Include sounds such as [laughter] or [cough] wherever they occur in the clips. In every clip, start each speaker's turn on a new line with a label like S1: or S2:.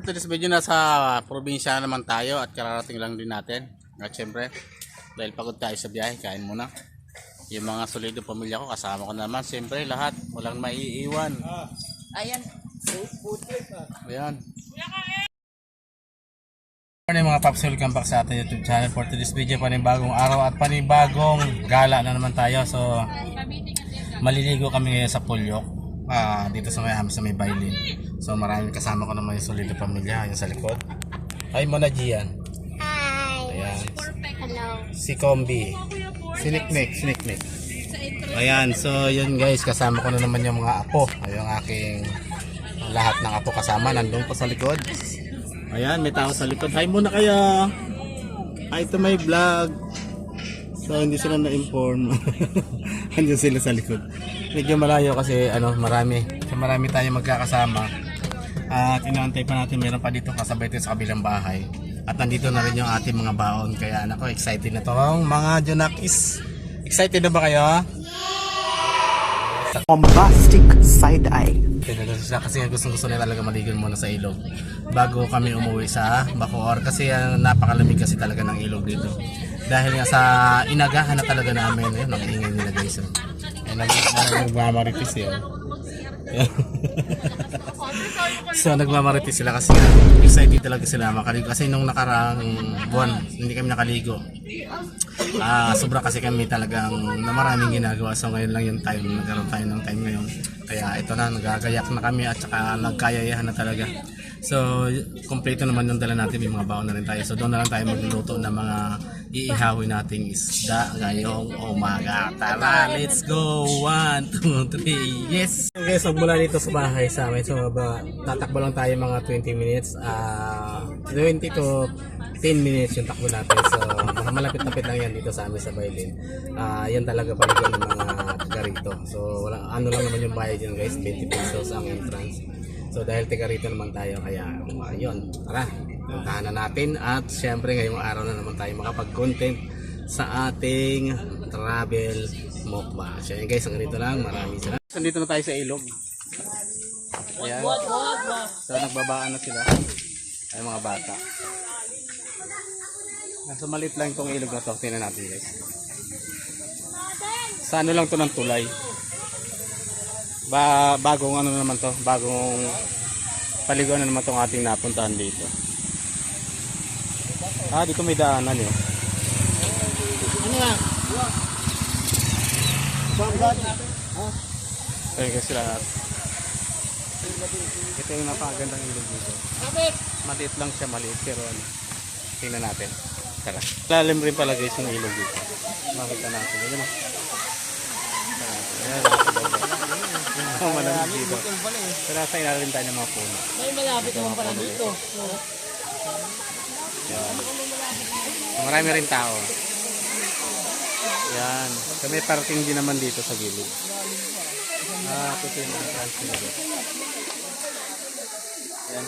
S1: for today's video, nasa probinsya na naman tayo at kararating lang din natin. At syempre, dahil pagod tayo sa biyahe, kain muna. Yung mga solido pamilya ko, kasama ko naman. Siyempre, lahat. Walang maiiwan.
S2: Ayan.
S1: Ayan. Morning mga Paps, welcome back sa ating YouTube channel for today's video. Panibagong araw at panibagong gala na naman tayo. So, maliligo kami ngayon sa Pulyok. Ah, dito sa may sa may Bailin. So, maraming kasama ko naman yung solido pamilya. Yung sa likod. Hi mo na Gian.
S3: Hi.
S1: Ayan.
S3: Hello.
S1: Si Combi. Si Nicknick. Si Nicknick. Ayan. So, yun guys. Kasama ko na naman yung mga apo. Yung aking lahat ng apo kasama. Nandun po sa likod. Ayan. May tao sa likod. Hi muna kayo. Hi to my vlog. So, hindi sila na-inform. [laughs] Andiyan sila sa likod. Medyo malayo kasi ano, marami. So, marami tayo magkakasama. At inaantay pa natin meron pa dito kasabay tayo sa kabilang bahay. At nandito na rin yung ating mga baon. Kaya nako, excited na to. Mga Junakis. Excited na ba kayo?
S4: bombastic side eye.
S1: Kaya sila kasi gusto gusto nila talaga maligon muna sa ilog bago kami umuwi sa Bacoor kasi uh, napakalamig kasi talaga ng ilog dito. Dahil nga sa inagahan na talaga namin, yun, ang ingay nila guys. oh. Nag nagmamaritis yun. [laughs] so nagmamaritis sila kasi excited talaga sila makaligo. Kasi nung nakarang buwan hindi kami nakaligo. Ah sobra kasi kami talagang na maraming ginagawa. So ngayon lang yung time nagkaroon tayo ng time ngayon. Kaya ito na nagagayak na kami at saka nagkayayahan na talaga. So kompleto naman yung dala natin. May mga baon na rin tayo. So doon na lang tayo magluluto ng mga iihawin nating isda ngayong umaga tara let's go 1, 2, 3 yes okay so mula dito sa bahay sa amin so ba, tatakbo lang tayo mga 20 minutes ah 20 to 10 minutes yung takbo natin. So, malapit-lapit lang yan dito sa amin sa Bailin. Ah, yan talaga paligan ng mga taga rito. So, wala, ano lang naman yung bayad yun guys, 20 pesos ang entrance. So, dahil taga rito naman tayo, kaya uh, yun, tara, puntahan na natin. At syempre, ngayong araw na naman tayo makapag-content sa ating travel mukbang. So, yun guys, ang ganito lang. Maraming salamat. Nandito na tayo sa ilog. Ayan. So, nagbabaan na sila. Ay, mga bata. Nasa maliit lang itong ilog na to. Tingnan natin guys. Sa ano lang to ng tulay. Ba bagong ano naman to. Bagong paliguan na naman tong ating napuntahan dito. Ah, dito may daanan eh. Ano nga? Ayun kasi lahat. Ito yung napakagandang ilog dito. Maliit lang siya, maliit pero ano. Tingnan natin. Tara. Lalim rin pala guys yung ilog dito. Makita natin. Ayan o. Ayan. Ang malamig dito. Tara sa ilalim tayo ng mga puno.
S2: May malapit naman pala dito.
S1: So, marami rin tao. Yan. Kami parking din naman dito sa gilid. Ah, ito yung entrance nila. Yan.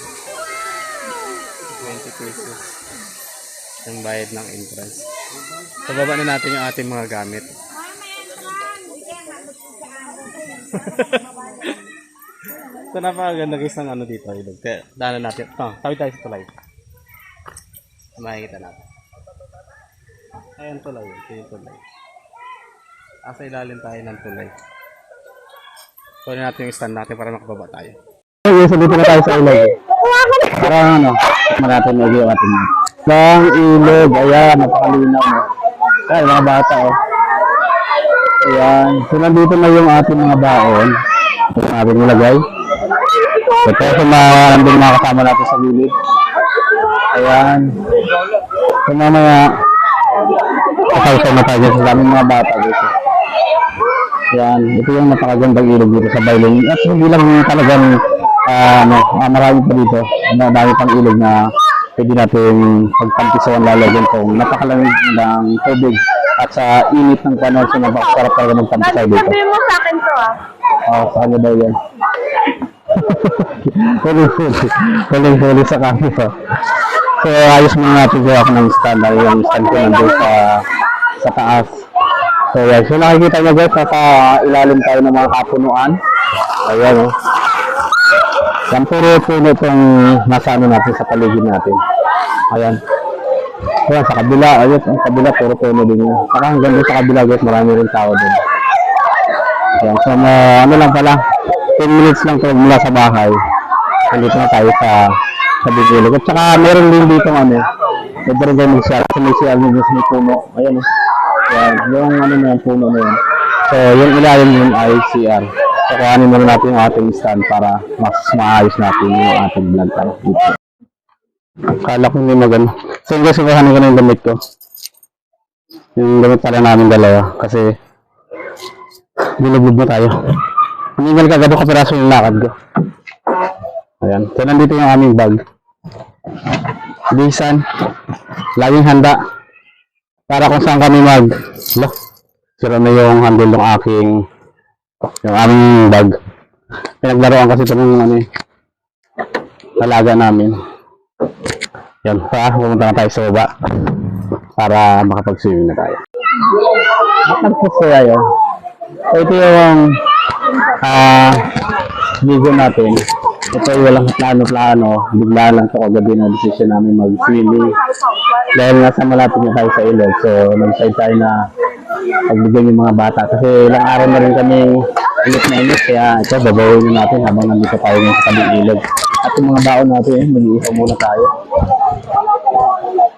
S1: 20 pesos. Yung bayad ng entrance. So, baba na natin yung ating mga gamit. [laughs] so, napakaganda guys ng ano dito. Daanan natin. Oh, tawid tayo sa tulay. Makikita natin. Ayan tulay. Ito yung tulay. Asa ilalim tayo ng tulay. Kunin natin yung stand natin para makababa tayo.
S4: Okay, so dito na tayo sa ilog. Para ano, maratin na yung ating Lang ilog, ayan, napakalinaw mo. Kaya mga bata, oh. Ayan, so nandito na yung ating mga baon. Ito yung ating nilagay. Ito sa mga nandun mga kasama natin sa gilid. Ayan. So mamaya, kasawsaw na tayo sa aming mga bata dito. Yan, ito yung napakagandang ilog dito sa Bailong. At hindi lang talagang ah, ano, ah, marami pa dito. Dami pang ilog na pwede natin pagpantisawan lalo dyan kung napakalamig ng tubig at sa init ng panahon so napakasarap talaga magpantisaw dito.
S3: Sabi mo sa akin to ah.
S4: Oo, sa kanya daw yan. [laughs] Huling-huli. Sa camera. So, ayos muna natin gawa ko ng stand. Ay, yung stand ko nandun sa, sa taas. So, yan. So, nakikita nyo guys, nasa ilalim tayo ng mga kapunuan. Ayan, oh.
S1: Yan, puro puno itong nasa ano natin sa paligid natin. Ayan. Ayan, sa kabila, ayun, ang kabila, puro puno din yan. Saka hanggang sa kabila, guys, marami rin tao din. Ayan, so, ma- ano lang pala, 10 minutes lang to mula sa bahay. Nandito na tayo sa sa bibili. At saka meron din dito ano, pwede rin kayo mag-share. Kasi may share nyo sa puno. Ayan oh. Ayan, yung ano na yan, puno na yan. So, yung ilalim yun ay CR. So, kuhanin muna natin yung ating stand para mas maayos natin yung ating vlog para dito. Akala ko hindi magano. So, guys, kuhanin ko na yung damit ko. Yung damit pala namin dalawa. Kasi, bilubog na tayo. Hinigal ka gado kapiraso yung lakad ko. Ayan. So, nandito yung aming bag. Bisan. Laging handa. Para kung saan kami mag... Lo, sira na yung handle ng aking... Yung aming bag. Pinaglaruan kasi ito ng ano eh. Talaga namin. Yan. Pa, pumunta na tayo sa baba. Para makapag-swimming na tayo. Tapos tayo. So, ito yung ah video natin. Ito ay walang plano-plano. Bigla lang ito kagabi na decision namin mag-swimming. Dahil nasa malapit na tayo sa ilog. So, nag-side tayo na pagbigyan yung mga bata. Kasi ilang araw na rin kami init na init. Kaya ito, babawin na natin habang nandito tayo ngayon sa tabing ilog. At yung mga baon natin, mag-iihaw muna tayo.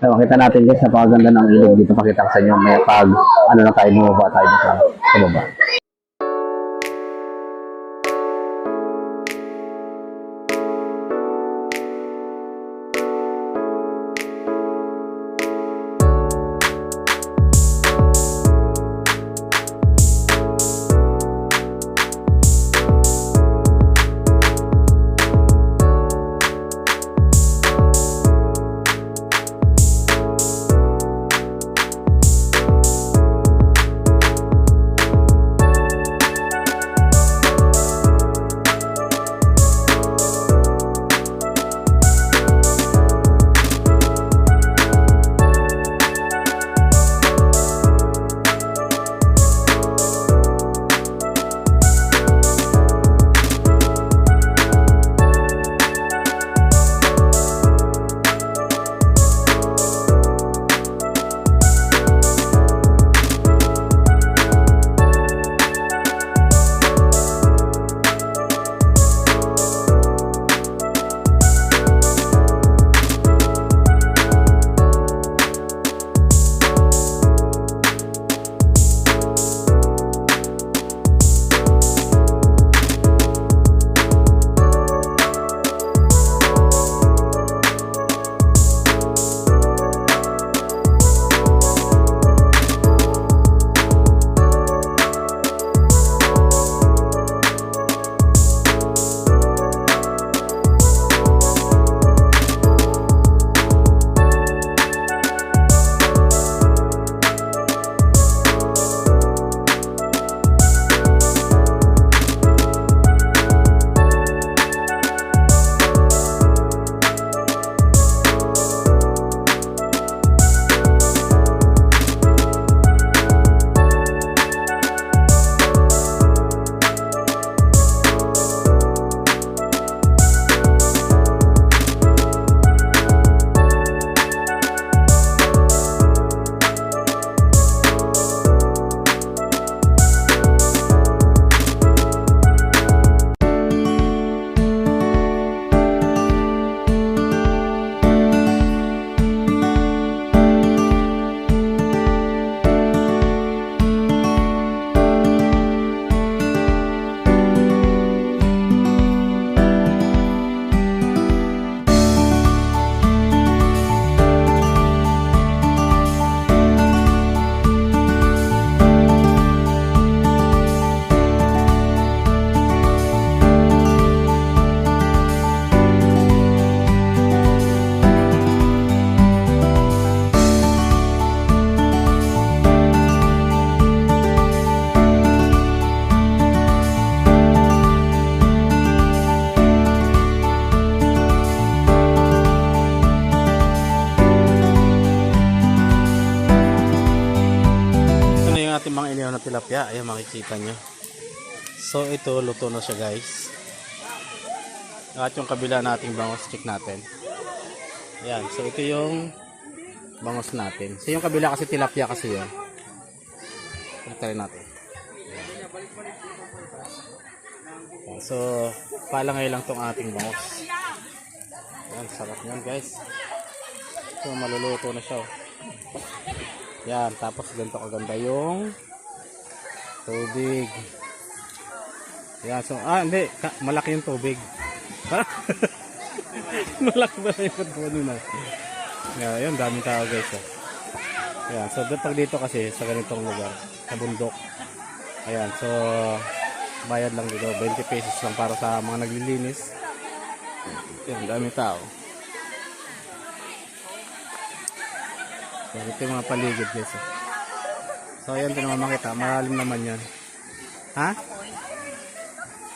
S1: So, makita natin guys, napakaganda ng ilog dito. Pakita ko sa inyo. May pag, ano na tayo, bumaba tayo sa, sa baba.
S5: Makikita nyo. So, ito, luto na siya guys.
S1: At yung kabila nating bangos, check natin. Ayan, so ito yung bangos natin. So yung kabila kasi tilapia kasi yun. Rin natin. Ayan, So, palangay lang tong ating bangos. Ayan, sarap yan guys. So, maluluto na siya. oh. Yan, tapos ganito kaganda yung tubig. Yan, so, ah, hindi, malaki yung tubig. [laughs] malaki ba yung pagkuhan na? Yan, yun, daming tao guys. Oh. Yan, so d- pag dito kasi sa ganitong lugar, sa bundok. Ayan, so bayad lang dito, 20 pesos lang para sa mga naglilinis. Yan, daming tao. Yan, ito yung mga paligid guys. oh. So ayan, naman makita, malalim naman yan. Ha?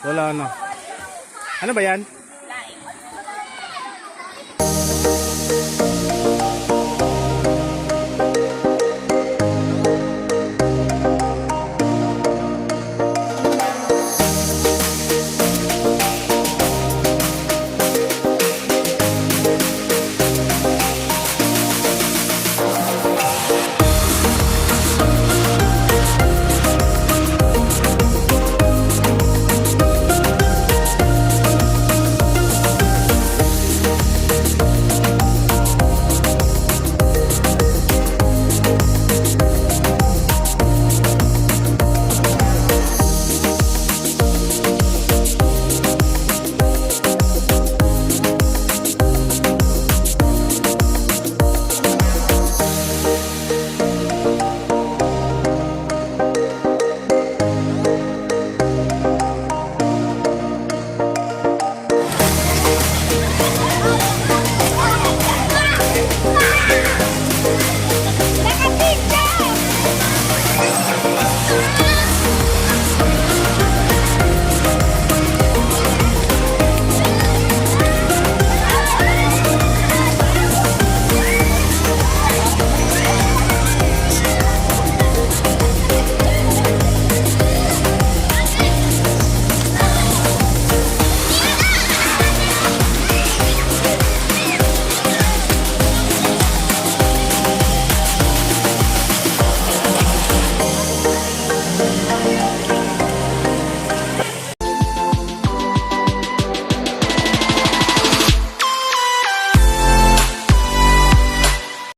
S1: Wala ano. Ano ba yan?